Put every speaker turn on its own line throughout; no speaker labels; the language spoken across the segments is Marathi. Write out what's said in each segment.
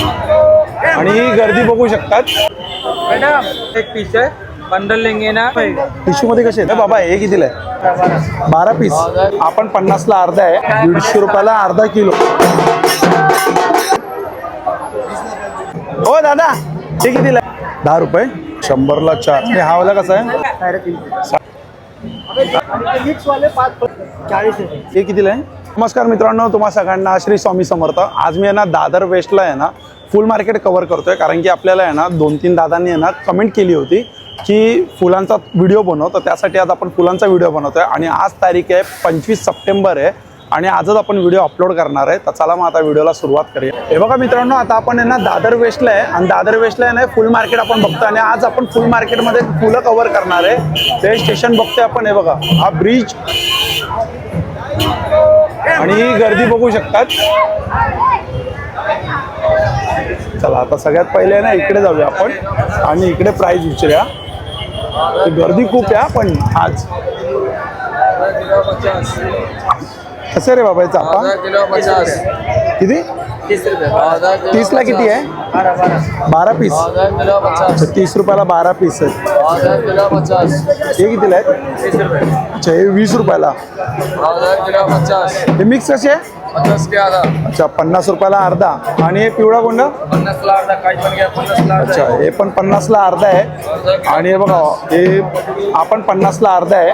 आणि ही गर्दी बघू शकतात.
मैडम एक पीस है बंडल लेंगे ना
टिश्यू मध्ये कसे आहेत? बाबा हे कितीला आहे? बारा पीस आपण पन्नासला अर्धा आहे. दीडशे रुपयाला अर्धा किलो. हो दादा हे कितीला आहे? दहा रुपये. शंभरला चार. हा वाला कसा आहे. हे कितीला आहे? नमस्कार मित्रांनो तुम्हा सगळ्यांना श्री स्वामी समर्थ. आज मी आहे ना दादर वेस्टला आहे ना फुल मार्केट कव्हर करतोय कारण की आपल्याला आहे ना दोन तीन दादांनी आहे ना कमेंट केली होती की फुलांचा व्हिडिओ बनव. तर त्यासाठी आज आपण फुलांचा व्हिडिओ बनवतोय. आणि आज तारीख आहे पंचवीस सप्टेंबर आहे आणि आजच आपण व्हिडिओ अपलोड करणार आहे. तर चला मग आता व्हिडिओला सुरुवात करूया. हे बघा मित्रांनो आता आपण आहे ना दादर वेस्टला आहे. आणि दादर वेस्टला आहे ना फुल मार्केट आपण बघतो आणि आज आपण फुल मार्केटमध्ये फुलं कव्हर करणार आहे. ते स्टेशन बघतोय आपण हे बघा. हा ब्रिज आणि ही गर्दी बघू शकतात. चला आता सगळ्यात पहिले ना इकडे जाऊया आपण आणि इकडे प्राईज विचारूया. गर्दी खूप आहे पण आज. कसं रे बाबा किती? तीसला किती आहे? बारा पीस. अच्छा तीस रुपयाला बारा पीस आहेत. हे कितीला आहेत? अच्छा हे वीस रुपयाला. हे मिक्स कसे आहे? अच्छा पन्नास रुपयाला अर्धा. आणि हे पिवळा कोंड
अर्धा
अच्छा हे पण पन्नासला अर्धा आहे. आणि हे बघा हे आपण पन्नासला अर्धा आहे.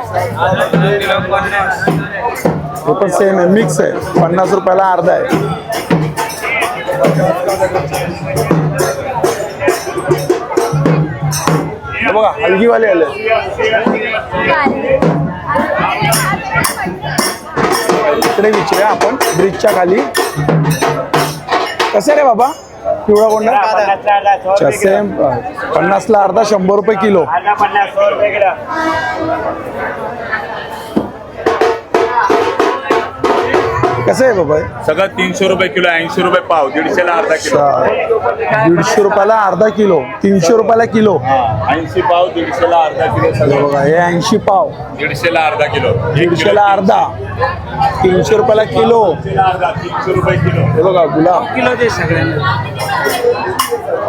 हे पण सेम आहे मिक्स आहे. पन्नास रुपयाला अर्धा आहे. बघा हलगीवाले आले. इकडे विचारूया आपण ब्रिजच्या खाली. कसं रे बाबा? पिवळा कोंडा अच्छा सेम पन्नासला अर्धा शंभर रुपये किलो. कसं आहे बाबा?
सगळं तीनशे रुपये किलो ऐंशी रुपये पाव दीडशेला अर्धा किलो.
अच्छा दीडशे रुपयाला अर्धा किलो तीनशे रुपयाला किलो.
ऐंशी पाव दीडशेला अर्धा किलो
हे
सगळं
बघा हे ऐंशी पाव.
दीडशेला अर्धा किलो. एक
दीडशेला अर्धा. तीनशे रुपयाला किलो.
दीडशेला अर्धा तीनशे रुपये किलो.
हे बघा गुलाब.
किलो दे सगळ्यांना.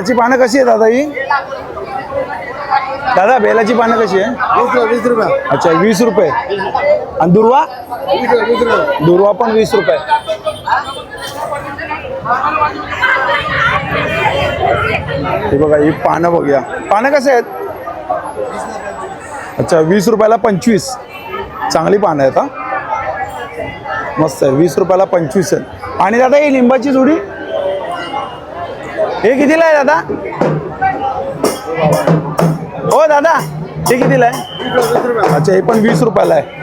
बेलाची पानं कशी आहे दादा ही? दादा बेलाची पानं कशी आहे?
वीस रुपये
अच्छा वीस रुपये. आणि दुर्वा? दुर्वा पण वीस रुपये. हे बघा ही पानं बघूया. पानं कसे आहेत? अच्छा वीस रुपयाला पंचवीस. चांगली पानं आहेत हा. मस्त आहे वीस रुपयाला पंचवीस आहेत. आणि दादा ही लिंबाची जुडी? हे कितीला आहे दादा? हो दादा. हे कितीला आहे? अच्छा हे पण वीस रुपयाला आहे.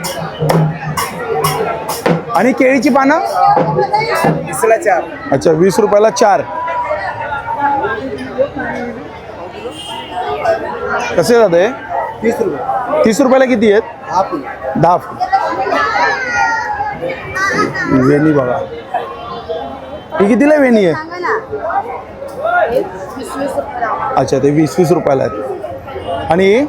आणि केळीची पानं?
चार.
अच्छा वीस रुपयाला चार. कसे दादा हे?
तीस रुपये.
तीस रुपयाला किती आहेत?
हा फुल.
दहा फूट वेणी बघा. ही कितीला वेणी आहे? अच्छा ते वीस वीस रुपयाला आहेत. आणि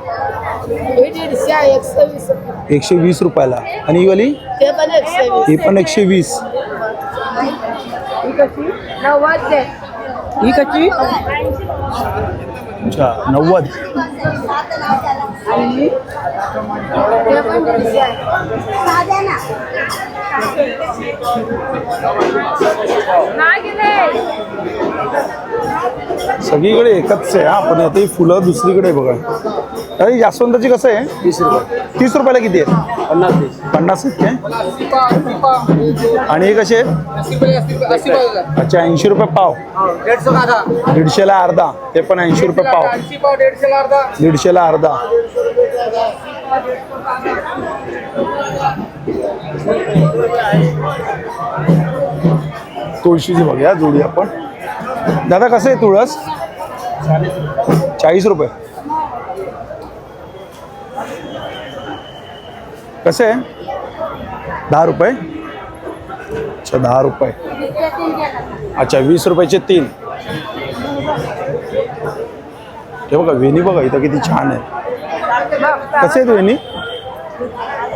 एकशे वीस
रुपयाला. आणि ही वाली?
ते पण एकशे वीस.
ही पण एकशे वीस.
ही कशी?
अच्छा नव्वद.
आणि
सगळीकडे एकच आहे आपण आता ही फुलं दुसरीकडे बघा. अरे जास्वंदाची कसं आहे? तीस रुपये. तीस रुपयाला किती आहे?
पन्नास पीस
पन्नास काय आणि हे कसे? आहेत? अच्छा ऐंशी रुपये पाव.
डेढ़ सौ का था
दीडशेला अर्धा. ते पण ऐंशी रुपये पाव. दीडशेला अर्धा. तुळशीची बघूया जोडी आपण. दादा कसं आहे तुळस? चाळीस रुपये. कसं आहे? दहा रुपये. अच्छा दहा रुपये. अच्छा वीस रुपयाचे तीन. हे बघा वेणी बघा इथं किती छान आहे. कसे आहेत वेणी?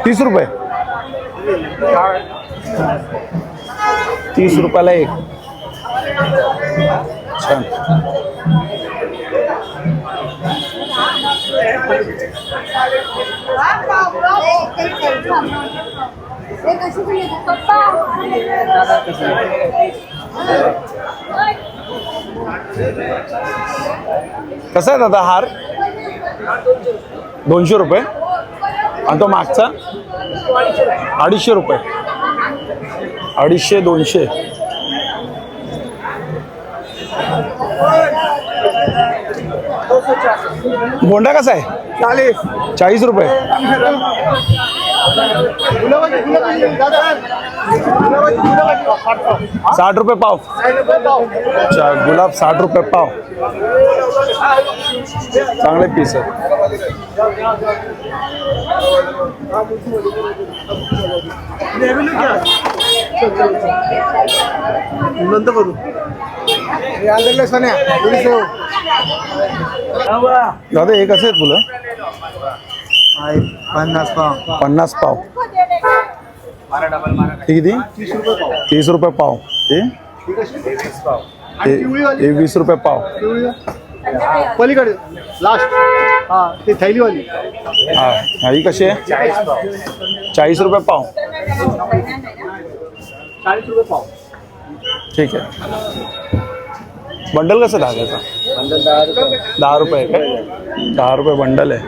तीस रुपये. तीस रुपयाला एक. छान. कसा आहे दादा हार? दोनशे रुपये. आणि तो मागचा? अडीचशे रुपये. अडीचशे दोनशे. गोंडा कसा आहे? चाळीस. रुपये. साठ रुपये पाव. अच्छा गुलाब साठ रुपये पाव. चांगले पीस आहे
नंतर करू सोन्या
दादा हे कसे आहेत फुलं
पन्नास पाव.
पन्नास पाव. किती? तीस रुपये पाव. हे? वीस रुपये पाव.
पलीकडे लास्ट हा ते थैलीवाली.
हा हा, ही कशी आहे? चाळीस रुपये पाव.
चाळीस रुपये पाव.
ठीक आहे. बंडल कसं धागायचा दहा रुपये आहे काय? दहा रुपये बंडल आहे.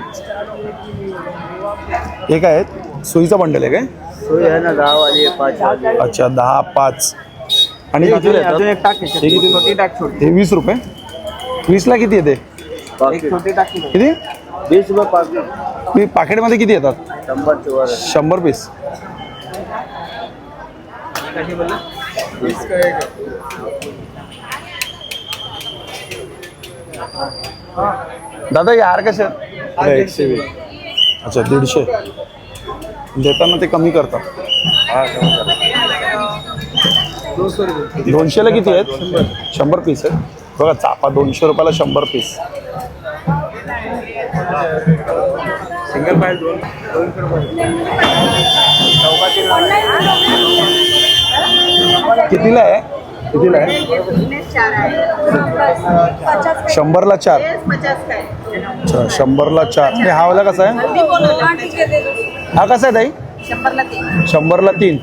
हे काय आहेत? सुईचा बंडल आहे काय?
सोय आहे ना दहा वाली पाच
अच्छा दहा पाच. आणि
एक टाक
हे किती?
छोटी टाक छोटी.
हे वीस रुपये. वीसला किती येते?
एक छोटी टाक की
किती?
वीस रुपये
मी पाकिटमध्ये किती येतात?
शंभरची वर
शंभर पीस
कशी बोलला
दादा हे हार कसे एकशे वीस. अच्छा दीडशे. देताना ते कमी करतात. दोनशेला किती आहेत? शंभर पीस आहेत. बघा चापा दोनशे रुपयाला शंभर पीस.
सिंगल पाय दोन दोनशे रुपये.
कितीला आहे? कितीला आहे? शंभरला चार. अच्छा शंभरला चार. आणि हा वाला कसा आहे? हा कसा आहे ताई?
शंभरला तीन.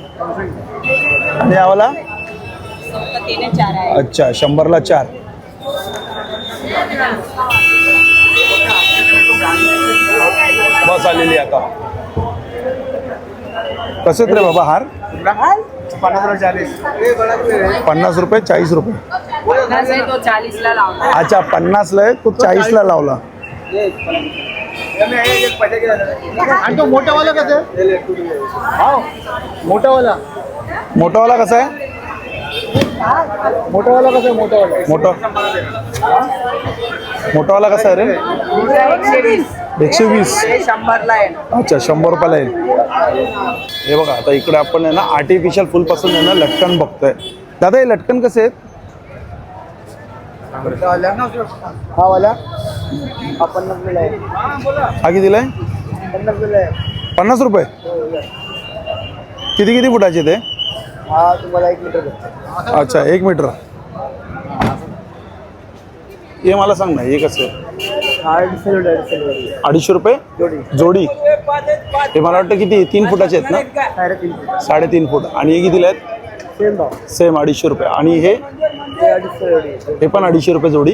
आणि हा वाला? अच्छा शंभरला चार. बस आलेली आता. कसं रे बाबा हार?
पन्नास
रुपये चाळीस. रुपये
पन्नास आहे तो चाळीसला लावला
अच्छा पन्नासला आहे तो चाळीसला लावला.
आणि तो मोठावाला कसं आहे? हा मोठावाला
मोठावाला कसा आहे?
मोठावाला कसं आहे? मोठावाला
मोठा. मोठावाला कसा आहे रे?
एकशे वीस.
अच्छा शंभर रुपयाला येईल हे बघा आता इकडे आपण आहे ना आर्टिफिशियल फुलपासून आहे ना लटकन बघतोय. दादा हे लटकन कसे आहेत?
हा वाला हा पन्नास रुपये
हा कितीला आहे?
पन्नास रुपये. आहे
पन्नास रुपये किती किती फुटाचे ते
हा? तुम्हाला एक मीटर भेटतो
अच्छा एक मीटर. हे मला सांग ना हे कसं आहे?
अडीचशे
रुपये?
जोडी.
हे मला वाटतं किती? तीन फुटाचे आहेत ना?
साडेतीन
फूट. आणि हे कितीला आहेत?
सेम
अडीचशे रुपये. आणि हे? हे पण अडीचशे रुपये जोडी.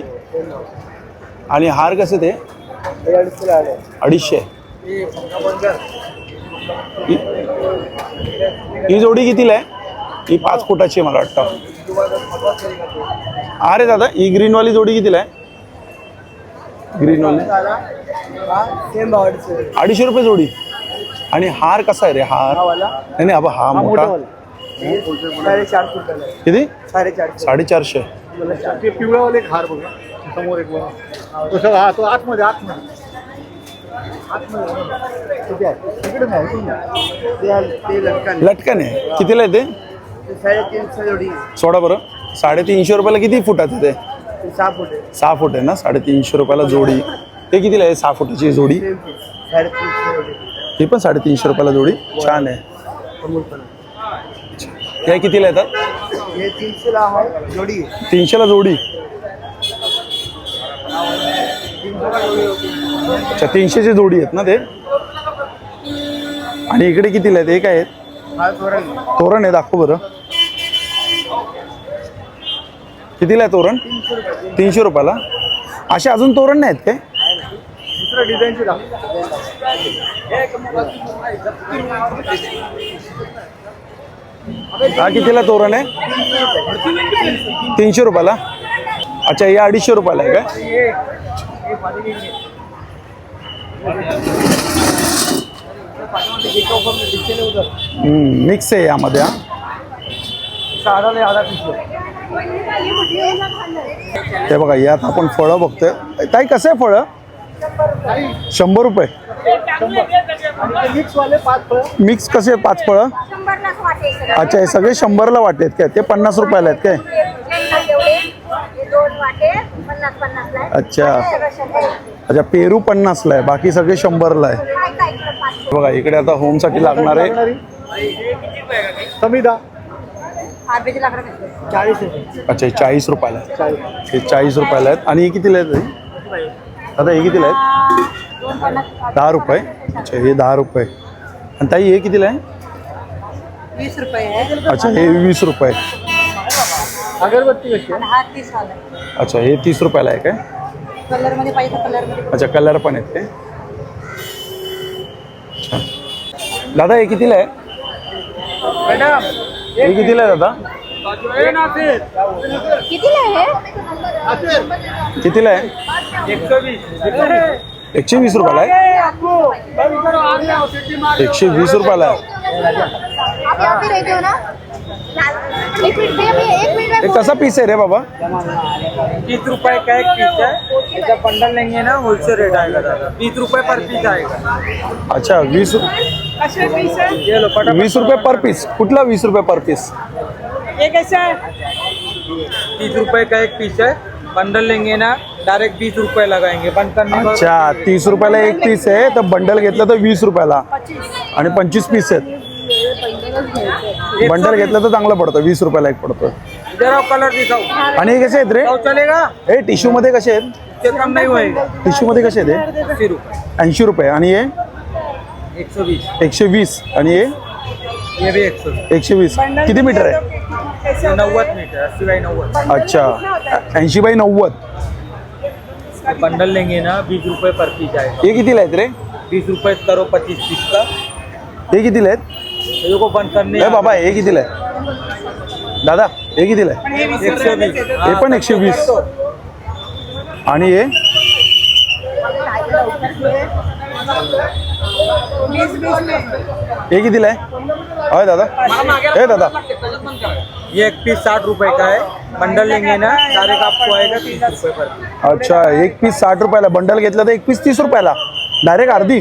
आणि हार कसे ते?
अडीचशे.
ही- ही जोडी कितीला आहे? ही पाच फुटाची आहे मला वाटतं. अरे दादा. ही ग्रीनवाली जोडी कितीला आहे? ग्रीनवाली
सेम भाव अडीचशे
रुपये. जोडी. आणि हार कसा आहे रे हार?
वाला
नाही नाही अबा हा मोठा.
वाला.
किती?
साडेचारशे. पिवळावाले हार बघा. समोर एक बघा. तो सगळा तो आतमध्ये आतमध्ये. लटकन.
लटकन. आहे कितीला आहे ते?
ते साडेतीनशे जोडी
सोडा बरं. साडेतीनशे रुपयाला किती फुटाचं ते?
सहा फुट आहे.
सहा फूट आहे ना? साडेतीनशे रुपयाला जोडी. ते कितीला आहे? सहा फुटाची जोडी. ही पण साडेतीनशे रुपयाला जोडी. छान आहे. हे कितीला येतात
जोडी.
तीनशेला जोडी. अच्छा तीनशेची जोडी आहेत ना ते? आणि इकडे कितीला आहेत? हे काय आहेत
तोरण आहे.
तोरण आहे दाखव बरं. कितीला आहे तोरण?
तीनशे रुपये
तीनशे रुपयाला. असे अजून तोरण नाही आहेत काय हा कितीला तोरण आहे? तीनशे रुपयाला. अच्छा हे अडीचशे रुपयाला आहे काय? मिक्स आहे यामध्ये हा.
ते
हे बघा यात आपण फळं बघतोय. ताई कसं आहे फळं? शंभर रुपये.
मिक्स पाच फळ
कसे पाच फळं? अच्छा हे सगळे शंभरला वाटेत काय? ते पन्नास रुपयाला आहेत काय? अच्छा. अच्छा पेरू पन्नासला आहे. बाकी सगळे शंभरला आहे. बघा इकडे आता होमसाठी लागणार
आहे.
आंब्याची
चाळीस
अच्छा हे चाळीस रुपयाला आहे.
चाळीस.
हे चाळीस रुपयाला आहेत. आणि हे कितीला आहेत हे? दादा हे कितीला आहेत? दहा रुपये. अच्छा हे दहा रुपये. आणि ताई हे कितीला आहे?
वीस रुपये आहे.
अच्छा हे वीस रुपये.
अगरबत्ती कशी
आणि हा तीस वाला
अच्छा हे तीस रुपयाला आहे काय?
कलर मध्ये पाहिजे कलर मध्ये
अच्छा कलर पण आहेत अच्छा. दादा हे कितीला आहे?
मैडम
हे कितीला आहे दादा?
ये
कितीला आहे हे?
कितीला आहे
एक सौ बीस
एकशे वीस रुपयाला आहे? एकशे वीस रुपयाला आहे.
हो एक मिनट भैया भैया एक मिनट
हे कसा पीस आहे रे बाबा?
तीस रुपए का एक पीस है जब बंडल लेंगे ना होलसेल रेट आएगा दादा बीस रुपए पर पीस आएगा
अच्छा वीस
ये लो फटाफट
वीस रुपये पर पीस कुठला वीस रुपये पर पीस
तीस रुपए का एक पीस है बंडल लेंगे ना डायरेक्ट बीस रुपए लगाएंगे. का
अच्छा तीस रुपयाला एक पीस आहे तर बंडल घेतलं तर वीस रुपयाला. आणि पंचवीस पीस आहेत. बंडल घेतलं तर चांगलं पडतं वीस रुपयाला एक पडतं
इधर आओ कलर दिखाओ
आणि हे कसे आहेत रे?
चलेगा
हे टिश्यू मध्ये कसे आहेत?
इससे कम नहीं होएगा
टिश्यू मध्ये कसे आहेत?
अस्सी
ऐंशी रुपये. आणि हे?
एक सौ बीस
एकशे वीस. आणि हे?
ये भी एक सौ
एकशे वीस. किती मीटर आहे?
नव्वद मीटर अस्सी बाई नव्वद.
अच्छा. ऐंशी बाय नव्वद
बंडल लेंगे ना बीस रुपए पर पीस आएगा
हे कितीला आहेत रे?
बीस रुपए करो पच्चीस पीस का
हे कितीला आहेत? हे बाबा हे। कितीला आहे दादा हे कितीला आहे हे पण एकशे वीस। आणि हे हे कितीला आहे? होय दादा हे दादा।
ये एक पीस साठ रुपए का है? बंडल लेंगे ना डायरेक्ट आपको आएगा तीस रुपए पर। पीस
अच्छा एक पीस साठ रुपयाला बंडल घेतलं तर एक पीस तीस रुपयाला। डायरेक्ट अर्धी।